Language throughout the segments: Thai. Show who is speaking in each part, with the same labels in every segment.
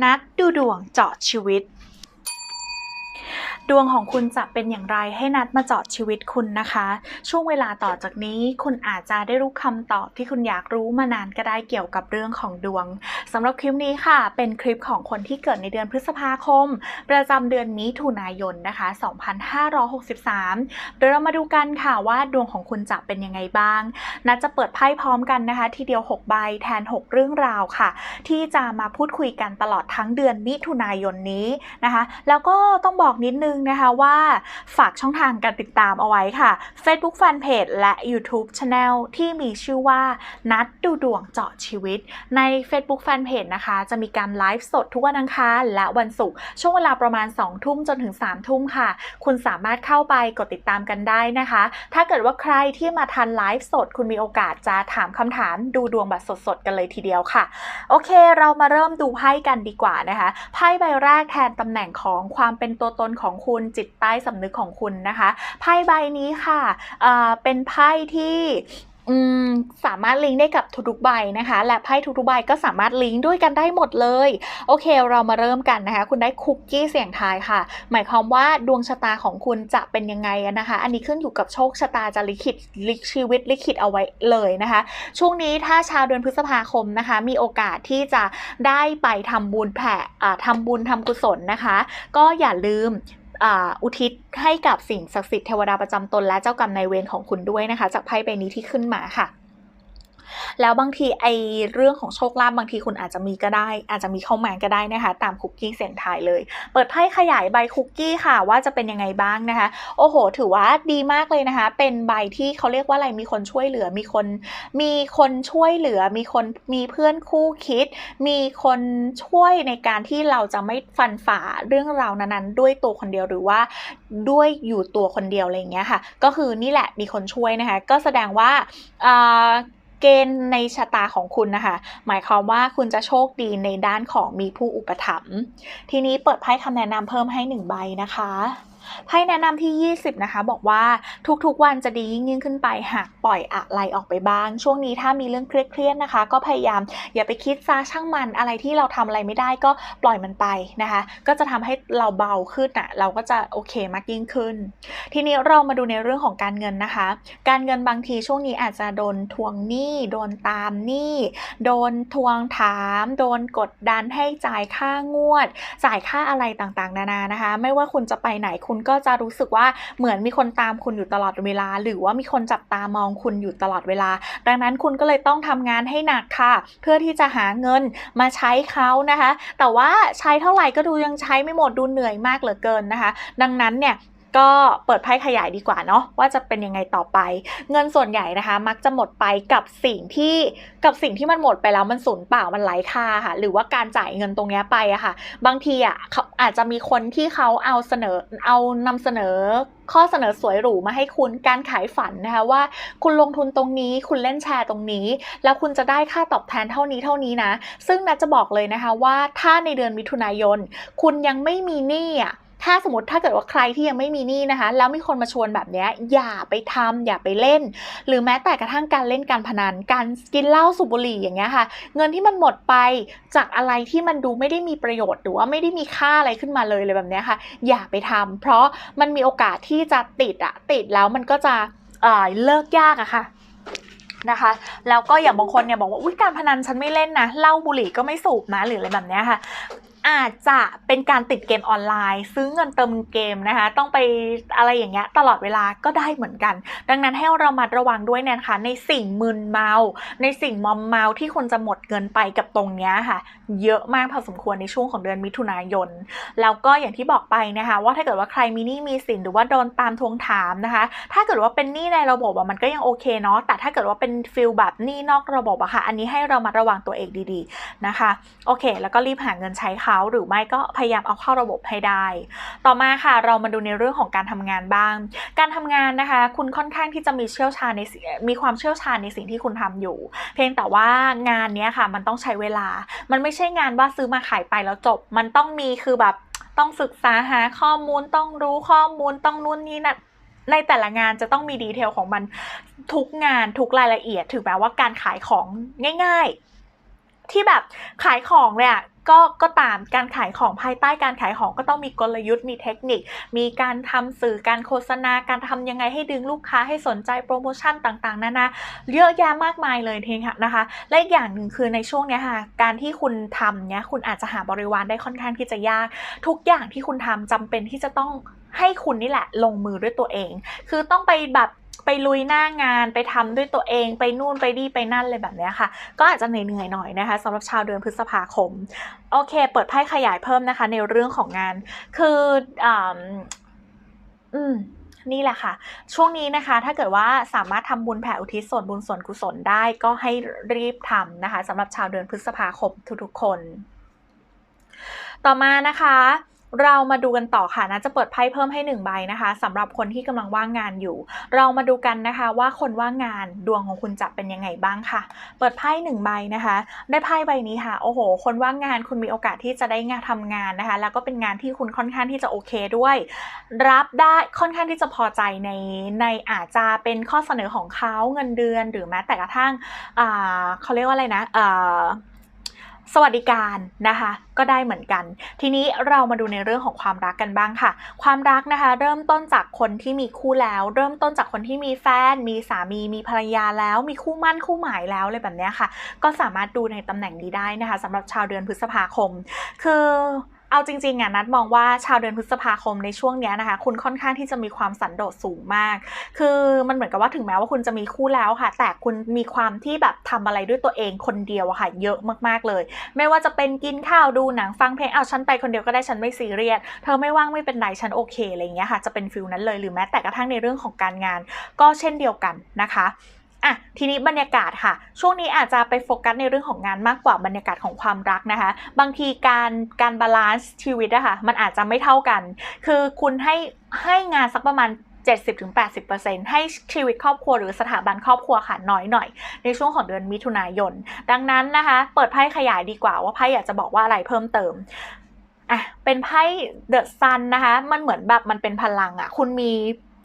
Speaker 1: นัดดูดวงเจาะชีวิต ดวงของคุณจะเป็นอย่างไรให้นัดมาเจาะชีวิตคุณนะคะ ช่วงเวลาต่อจากนี้คุณอาจจะได้รู้คำตอบที่คุณอยากรู้มานานก็ได้เกี่ยวกับเรื่องของดวงสำหรับคลิปนี้ค่ะ เป็นคลิปของคนที่เกิดในเดือนพฤษภาคม ประจำเดือนมิถุนายนนะคะ 2563 เดี๋ยวเรามาดูกันค่ะว่าดวงของคุณจะเป็นยังไงบ้าง นัดจะเปิดไพ่พร้อมกันนะคะ ทีเดียว 6 ใบแทน 6 เรื่องราวค่ะ ที่จะมาพูดคุยกันตลอดทั้งเดือนมิถุนายนนี้นะคะ แล้วก็ต้องบอกนิดนึงนะคะว่าฝากช่องทางการติดตามเอาไว้ค่ะ Facebook Fanpage และ YouTube Channel ที่มีชื่อว่า นัดดูดวงเจาะชีวิต ใน Facebook Fanpage นะคะ จะมีการไลฟ์สดทุกวันอังคารและวันศุกร์ช่วงเวลาประมาณ 2 ทุ่มจนถึง 3 ทุ่มค่ะ คุณสามารถเข้าไปกดติดตามกันได้นะคะ ถ้าเกิดว่าใครที่มาทันไลฟ์สด คุณมีโอกาสจะถามคำถามดูดวงแบบสดๆ กันเลยทีเดียวค่ะ โอเค เรามาเริ่มดูไพ่กันดีกว่านะคะไพ่ใบแรกแทนตำแหน่งของความเป็นตัวตนของคุณ จิตใต้สำนึกของคุณนะคะไพ่ใบนี้ค่ะเอ่อเป็นไพ่ที่สามารถลิงก์ได้กับทุกๆใบนะคะ และไพ่ทุกๆใบก็สามารถลิงก์ด้วยกันได้หมดเลย โอเค เรามาเริ่มกันนะคะ คุณได้คุกกี้เสียงทายค่ะ หมายความว่าดวงชะตาของคุณจะเป็นยังไงนะคะ อันนี้ขึ้นอยู่กับโชคชะตาจะลิขิตลิขชีวิตลิขิตเอาไว้เลยนะคะ ช่วงนี้ถ้าชาวเดือนพฤษภาคมนะคะ มีโอกาสที่จะได้ไปทำบุญแผ่อ่าทำบุญทำกุศลนะคะ ก็อย่าลืม อุทิศให้กับสิ่งศักดิ์สิทธิ์เทวดาประจำตนและเจ้ากรรมนายเวรของคุณด้วยนะคะ จากไพ่ใบนี้ที่ขึ้นมาค่ะ แล้วบางทีไอเรื่องของโชคลาภบางทีคุณอาจจะมีก็ได้ อาจจะมีเข้ามาก็ได้นะคะ ตามคุกกี้เสียงทายเลย เปิดไพ่ขยายใบคุกกี้ค่ะ ว่าจะเป็นยังไงบ้างนะคะ โอ้โห ถือว่าดีมากเลยนะคะ เป็นใบที่เขาเรียกว่าอะไรมีคนช่วยเหลือมีคน มีคนช่วยเหลือ มีคนมีเพื่อนคู่คิด มีคนช่วยในการที่เราจะไม่ฟันฝ่าเรื่องราวนั้นๆ ด้วยตัวคนเดียวหรือว่าด้วยอยู่ตัวคนเดียวอะไรอย่างเงี้ยค่ะ ก็คือนี่แหละมีคนช่วยนะคะ ก็แสดงว่าอ่า เกณฑ์ในชะตาของคุณนะคะ หมายความว่าคุณจะโชคดีในด้านของมีผู้อุปถัมภ์ทีนี้เปิดไพ่คำแนะนำเพิ่มให้หนึ่งใบนะคะ ไพ่แนะนำที่ 20 นะคะ บอกว่าทุกๆวันจะดียิ่งยิ่งขึ้นไปหากปล่อยอะไรออกไปบ้าง ช่วงนี้ถ้ามีเรื่องเครียดๆนะคะ ก็พยายามอย่าไปคิดซาช่างมันอะไรที่เราทำอะไรไม่ได้ก็ปล่อยมันไปนะคะ ก็จะทำให้เราเบาขึ้นอะเราก็จะโอเคมากยิ่งขึ้น ทีนี้เรามาดูในเรื่องของการเงินนะคะ การเงินบางทีช่วงนี้อาจจะโดนทวงหนี้โดนตามหนี้โดนทวงถาม โดนกดดันให้จ่ายค่างวด จ่ายค่าอะไรต่างๆ นานานะคะ ไม่ว่าคุณจะไปไหนคุณุณก็จะรู้สึกว่าเหมือนมีคนตามคุณอยู่ตลอดเวลา หรือว่ามีคนจับตามองคุณอยู่ตลอดเวลา ดังนั้นคุณก็เลยต้องทำงานให้หนักค่ะ เพื่อที่จะหาเงินมาใช้เขานะคะ แต่ว่าใช้เท่าไหร่ก็ดูยังใช้ไม่หมดดูเหนื่อยมากเหลือเกินนะคะ ดังนั้นเนี่ย ก็เปิดไพ่ขยายดีกว่าเนาะว่าจะเป็นยังไงต่อไป เงินส่วนใหญ่นะคะ มักจะหมดไปกับสิ่งที่กับสิ่งที่มันหมดไปแล้วมันสูญเปล่ามันไร้ค่าค่ะ หรือว่าการจ่ายเงินตรงนี้ไปอะค่ะ บางทีอะเขาอาจจะมีคนที่เขาเอาเสนอเอานำเสนอข้อเสนอสวยหรูมาให้คุณการขายฝันนะคะว่า คุณลงทุนตรงนี้คุณเล่นแชร์ตรงนี้ แล้วคุณจะได้ค่าตอบแทนเท่านี้เท่านี้นะ ซึ่งนัทจะบอกเลยนะคะว่าถ้าในเดือนมิถุนายน คุณยังไม่มีหนี้อะ ถ้าสมมติถ้าเกิดว่าใครที่ยังไม่มีหนี้นะคะ แล้วมีคนมาชวนแบบเนี้ยอย่าไปทำอย่าไปเล่น หรือแม้แต่กระทั่งการเล่นการพนันการกินเหล้าสูบบุหรี่อย่างเงี้ยค่ะ เงินที่มันหมดไปจากอะไรที่มันดูไม่ได้มีประโยชน์ หรือว่าไม่ได้มีค่าอะไรขึ้นมาเลยเลยแบบเนี้ยค่ะ อย่าไปทำเพราะมันมีโอกาสที่จะติดอะติดแล้วมันก็จะเออเลิกยากอะค่ะนะคะแล้วก็อย่างบางคนเนี่ยบอกว่าอุ้ยการพนันฉันไม่เล่นนะเหล้าบุหรี่ก็ไม่สูบนะหรืออะไรแบบเนี้ยค่ะ อาจจะเป็นการติดเกมออนไลน์ ซื้อเงินเติมเกมนะคะ ต้องไปอะไรอย่างเงี้ยตลอดเวลาก็ได้เหมือนกัน ดังนั้นให้เรามาระวังด้วยนะคะในสิ่งมึนเมา ในสิ่งมอมเมาที่คนจะหมดเงินไปกับตรงเนี้ยค่ะ เยอะมากพอสมควรในช่วงของเดือนมิถุนายน แล้วก็อย่างที่บอกไปนะคะ ว่าถ้าเกิดว่าใครมีหนี้มีสินหรือว่าโดนตามทวงถามนะคะ ถ้าเกิดว่าเป็นหนี้ในระบบอะมันก็ยังโอเคเนาะแต่ถ้าเกิดว่าเป็นฟิลแบบหนี้นอกระบบอะค่ะ อันนี้ให้เรามาระวังตัวเองดีๆนะคะ โอเค แล้วก็รีบหาเงินใช้เขาหรือไม่ก็พยายามเอาเข้าระบบให้ได้ ต่อมาค่ะเรามาดูในเรื่องของการทำงานบ้าง การทำงานนะคะ คุณค่อนข้างที่จะมีเชี่ยวชาญในมีความเชี่ยวชาญในสิ่งที่คุณทำอยู่ เพียงแต่ว่างานนี้ค่ะมันต้องใช้เวลา มันไม่ใช่งานว่าซื้อมาขายไปแล้วจบ มันต้องมีคือแบบต้องศึกษาหาข้อมูลต้องรู้ข้อมูลต้องนู่นนี่นั่นในแต่ละงานจะต้องมีดีเทลของมันทุกงานทุกรายละเอียด ถึงแม้ว่าการขายของง่าย ๆ ที่แบบขายของเลยอะก็ก็ตามการขายของภายใต้การขายของก็ต้องมีกลยุทธ์มีเทคนิค มีการทำสื่อการโฆษณาการทำยังไงให้ดึงลูกค้าให้สนใจโปรโมชั่นต่างๆนานาเยอะแยะมากมายเลยทีค่ะนะคะ และอีกอย่างหนึ่งคือในช่วงเนี้ยค่ะการที่คุณทำเนี้ยคุณอาจจะหาบริวารได้ค่อนข้างที่จะยาก ทุกอย่างที่คุณทำจำเป็นที่จะต้องให้คุณนี่แหละลงมือด้วยตัวเอง คือต้องไปแบบ ไปลุยหน้างานไปทำด้วยตัวเอง ไปนู่นไปนี่ไปนั่นเลยแบบนี้ค่ะ ก็อาจจะเหนื่อยๆหน่อยนะคะสำหรับชาวเดือนพฤษภาคม โอเค เปิดไพ่ขยายเพิ่มนะคะ ในเรื่องของงาน คืออืมนี่แหละค่ะ ช่วงนี้นะคะ ถ้าเกิดว่าสามารถทำบุญแผ่อุทิศส่วนบุญส่วนกุศลได้ก็ให้รีบทำนะคะสำหรับชาวเดือนพฤษภาคมทุกๆคน ต่อมานะคะ เรามาดูกันต่อค่ะนะจะเปิดไพ่เพิ่มให้หนึ่งใบนะคะสำหรับคนที่กำลังว่างงานอยู่ เรามาดูกันนะคะว่าคนว่างงานดวงของคุณจะเป็นยังไงบ้างค่ะ เปิดไพ่หนึ่งใบนะคะ ได้ไพ่ใบนี้ค่ะโอ้โห คนว่างงานคุณมีโอกาสที่จะได้งานทำงานนะคะ แล้วก็เป็นงานที่คุณค่อนข้างที่จะโอเคด้วย รับได้ค่อนข้างที่จะพอใจในในอาจจะเป็นข้อเสนอของเขาเงินเดือน หรือแม้แต่กระทั่งอ่าเขาเรียกว่าอะไรนะอ่า สวัสดิการนะคะ ก็ได้เหมือนกัน ทีนี้เรามาดูในเรื่องของความรักกันบ้างค่ะ ความรักนะคะ เริ่มต้นจากคนที่มีคู่แล้ว เริ่มต้นจากคนที่มีแฟน มีสามี มีภรรยาแล้ว มีคู่มั่นคู่หมายแล้วอะไรแบบนี้ค่ะ ก็สามารถดูในตำแหน่งนี้ได้นะคะสำหรับชาวเดือนพฤษภาคม คือ เอาจริงๆอะนัดมองว่าชาวเดือนพฤษภาคมในช่วงนี้นะคะ คุณค่อนข้างที่จะมีความสันโดษสูงมาก คือมันเหมือนกับว่าถึงแม้ว่าคุณจะมีคู่แล้วค่ะ แต่คุณมีความที่แบบทำอะไรด้วยตัวเองคนเดียวค่ะ เยอะมากๆเลย ไม่ว่าจะเป็นกินข้าวดูหนังฟังเพลงเอาฉันไปคนเดียวก็ได้ฉันไม่ซีเรียสเธอไม่ว่างไม่เป็นไรฉันโอเคอะไรอย่างเงี้ยค่ะจะเป็นฟิลนั้นเลยหรือแม้แต่กระทั่งในเรื่องของการงาน ก็เช่นเดียวกันนะคะ อะทีนี้บรรยากาศค่ะ ช่วงนี้อาจจะไปโฟกัสในเรื่องของงานมากกว่าบรรยากาศของความรักนะคะ บางทีการการบาลานซ์ชีวิตอะค่ะมันอาจจะไม่เท่ากัน คือคุณให้ให้งานสักประมาณ70-80%ให้ชีวิตครอบครัวหรือสถาบันครอบครัวค่ะน้อยหน่อย ในช่วงของเดือนมิถุนายน ดังนั้นนะคะ เปิดไพ่ขยายดีกว่าว่าไพ่อยากจะบอกว่าอะไรเพิ่มเติมอะเป็นไพ่เดอะซันนะคะ มันเหมือนแบบมันเป็นพลังอะ คุณมี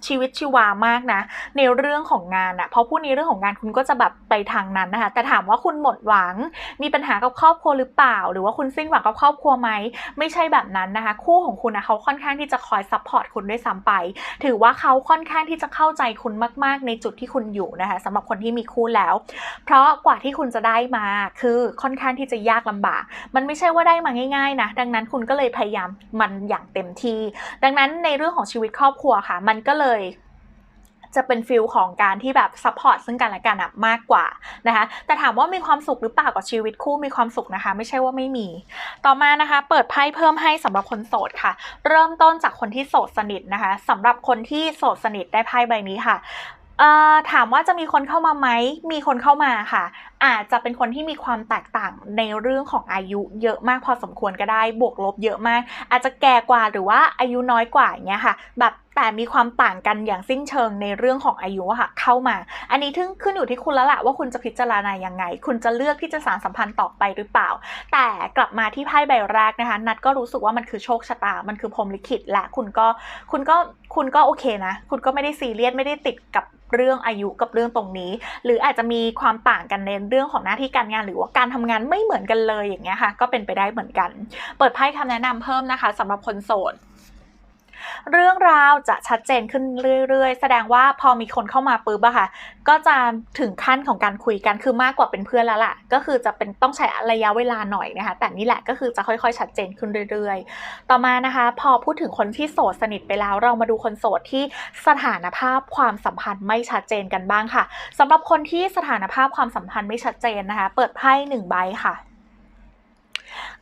Speaker 1: ชีวิตชีวามากนะ ในเรื่องของงานอะเพราะพูดในเรื่องของงานคุณก็จะแบบไปทางนั้นนะคะ แต่ถามว่าคุณหมดหวัง มีปัญหากับครอบครัวหรือเปล่า หรือว่าคุณสิ้นหวังกับครอบครัวไหม ไม่ใช่แบบนั้นนะคะ คู่ของคุณนะเขาค่อนข้างที่จะคอยซัพพอร์ตคุณด้วยซ้ำไป ถือว่าเขาค่อนข้างที่จะเข้าใจคุณมาก ๆ ในจุดที่คุณอยู่นะคะสำหรับคนที่มีคู่แล้ว เพราะกว่าที่คุณจะได้มาคือค่อนข้างที่จะยากลำบาก มันไม่ใช่ว่าได้มาง่าย ๆ นะ ดังนั้นคุณก็เลยพยายามมันอย่างเต็มที่ ดังนั้นในเรื่องของชีวิตครอบครัวค่ะ มันก็เลยจะเป็นฟิลของการที่แบบซัพพอร์ตซึ่งกันและกันมากกว่านะคะ แต่ถามว่ามีความสุขหรือเปล่ากับชีวิตคู่มีความสุขนะคะ ไม่ใช่ว่าไม่มี ต่อมานะคะ เปิดไพ่เพิ่มให้สำหรับคนโสดค่ะ เริ่มต้นจากคนที่โสดสนิทนะคะสำหรับคนที่โสดสนิทได้ไพ่ใบนี้ค่ะถามว่าจะมีคนเข้ามาไหม มีคนเข้ามาค่ะ อาจจะเป็นคนที่มีความแตกต่างในเรื่องของอายุเยอะมากพอสมควรก็ได้ บวกลบเยอะมาก อาจจะแก่กว่าหรือว่าอายุน้อยกว่าอย่างเงี้ยค่ะ แบบ แต่มีความต่างกันอย่างสิ้นเชิงในเรื่องของอายุค่ะเข้ามา อันนี้ทึ่งขึ้นอยู่ที่คุณแล้วแหละว่าคุณจะพิจารณายังไง คุณจะเลือกที่จะสานสัมพันธ์ต่อไปหรือเปล่า แต่กลับมาที่ไพ่ใบแรกนะคะ นัดก็รู้สึกว่ามันคือโชคชะตา มันคือพรมลิขิตและคุณก็คุณก็คุณก็โอเคนะ คุณก็ไม่ได้ซีเรียสไม่ได้ติดกับเรื่องอายุกับเรื่องตรงนี้ หรืออาจจะมีความต่างกันในเรื่องของหน้าที่การงาน หรือว่าการทำงานไม่เหมือนกันเลยอย่างเงี้ยค่ะ ก็เป็นไปได้เหมือนกัน เปิดไพ่คำแนะนำเพิ่มนะคะสำหรับคนโสด เรื่องราวจะชัดเจนขึ้นเรื่อยๆ แสดงว่าพอมีคนเข้ามาปุ๊บอะค่ะ ก็จะถึงขั้นของการคุยกันคือมากกว่าเป็นเพื่อนแล้วล่ะ ก็คือจะเป็นต้องใช้ระยะเวลาหน่อยนะคะ แต่นี่แหละก็คือจะค่อยๆ ชัดเจนขึ้นเรื่อยๆ ต่อมานะคะ พอพูดถึงคนที่โสดสนิทไปแล้ว เรามาดูคนโสดที่สถานภาพความสัมพันธ์ไม่ชัดเจนกันบ้างค่ะสำหรับคนที่สถานภาพความสัมพันธ์ไม่ชัดเจนนะคะ เปิดไพ่หนึ่งใบค่ะ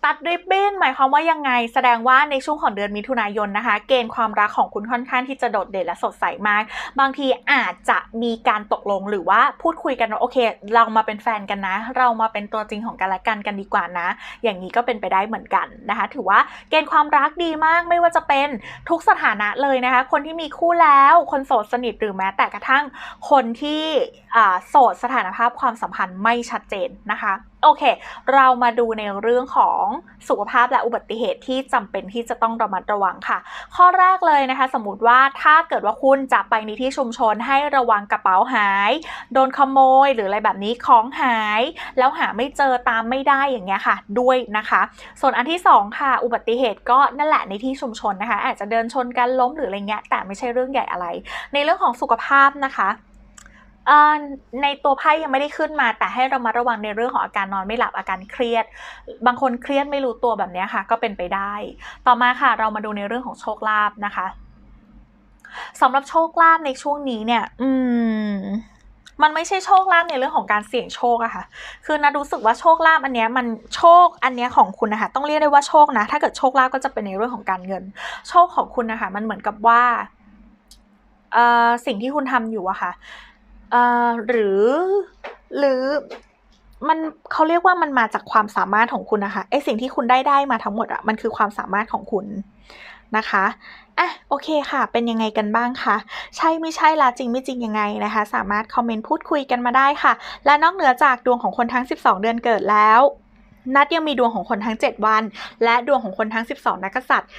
Speaker 1: ตัดริบบิ้นหมายความว่ายังไง แสดงว่าในช่วงของเดือนมิถุนายนนะคะ เกณฑ์ความรักของคุณค่อนข้างที่จะโดดเด่นและสดใสมาก บางทีอาจจะมีการตกลงหรือว่าพูดคุยกันว่าโอเค เรามาเป็นแฟนกันนะ เรามาเป็นตัวจริงของกันและกันกันดีกว่านะ อย่างนี้ก็เป็นไปได้เหมือนกันนะคะ ถือว่าเกณฑ์ความรักดีมากไม่ว่าจะเป็นทุกสถานะเลยนะคะ คนที่มีคู่แล้วคนโสดสนิทหรือแม้แต่กระทั่งคนที่โสดสถานภาพความสัมพันธ์ไม่ชัดเจนนะคะโอเค เรามาดูในเรื่องของสุขภาพและอุบัติเหตุที่จำเป็นที่จะต้องระมัดระวังค่ะ ข้อแรกเลยนะคะ สมมติว่าถ้าเกิดว่าคุณจะไปในที่ชุมชนให้ระวังกระเป๋าหาย โดนขโมยหรืออะไรแบบนี้ของหาย แล้วหาไม่เจอตามไม่ได้อย่างเงี้ยค่ะด้วยนะคะ ส่วนอันที่สองค่ะ อุบัติเหตุก็นั่นแหละในที่ชุมชนนะคะ อาจจะเดินชนกันล้มหรืออะไรเงี้ยแต่ไม่ใช่เรื่องใหญ่อะไร ในเรื่องของสุขภาพนะคะ ในตัวไพ่ยังไม่ได้ขึ้นมา แต่ให้เรามาระวังในเรื่องของอาการนอนไม่หลับอาการเครียด บางคนเครียดไม่รู้ตัวแบบนี้ค่ะ ก็เป็นไปได้ ต่อมาค่ะ เรามาดูในเรื่องของโชคลาภนะคะสำหรับโชคลาภในช่วงนี้เนี่ย อืมมันไม่ใช่โชคลาภในเรื่องของการเสี่ยงโชคอะค่ะ คือนัดรู้สึกว่าโชคลาภอันเนี้ยมันโชคอันเนี้ยของคุณนะคะต้องเรียกได้ว่าโชคนะ ถ้าเกิดโชคลาภก็จะเป็นในเรื่องของการเงิน โชคของคุณนะคะมันเหมือนกับว่าเอ่อสิ่งที่คุณทำอยู่อะค่ะ หรือหรือมันเขาเรียกว่ามันมาจากความสามารถของคุณนะคะไอสิ่งที่คุณได้ได้มาทั้งหมดอะมันคือความสามารถของคุณนะคะอะโอเคค่ะ เป็นยังไงกันบ้างคะใช่ไม่ใช่ละจริงไม่จริงยังไงนะคะ สามารถคอมเมนต์พูดคุยกันมาได้ค่ะ และนอกเหนือจากดวงของคนทั้ง 12 เดือนเกิดแล้วนัดยังมีดวงของคนทั้ง 7 วัน และดวงของคนทั้ง 12 นักกษัตริย์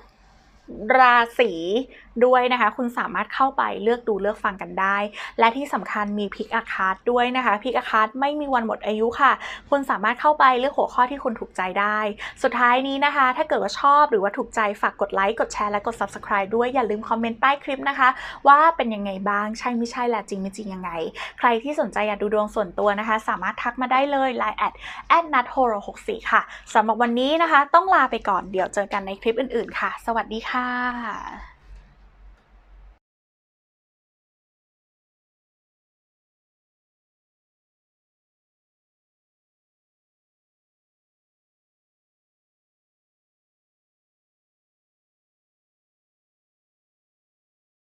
Speaker 1: 12 ราศี ด้วยนะคะ คุณสามารถเข้าไปเลือกดูเลือกฟังกันได้ และที่สำคัญมีพิกอาคาร์ดด้วยนะคะพิกอาคาร์ดไม่มีวันหมดอายุค่ะ คุณสามารถเข้าไปเลือกหัวข้อที่คุณถูกใจได้ สุดท้ายนี้นะคะ ถ้าเกิดว่าชอบหรือว่าถูกใจฝากกดไลค์กดแชร์และกด subscribe ด้วยอย่าลืมคอมเมนต์ใต้คลิปนะคะ ว่าเป็นยังไงบ้างใช่ไม่ใช่และจริงไม่จริงยังไง ใครที่สนใจอยากดูดวงส่วนตัวนะคะ สามารถทักมาได้เลย line at at nat horo 64ค่ะสำหรับวันนี้นะคะ ต้องลาไปก่อนเดี๋ยวเจอกันในคลิปอื่นๆค่ะ สวัสดีค่ะ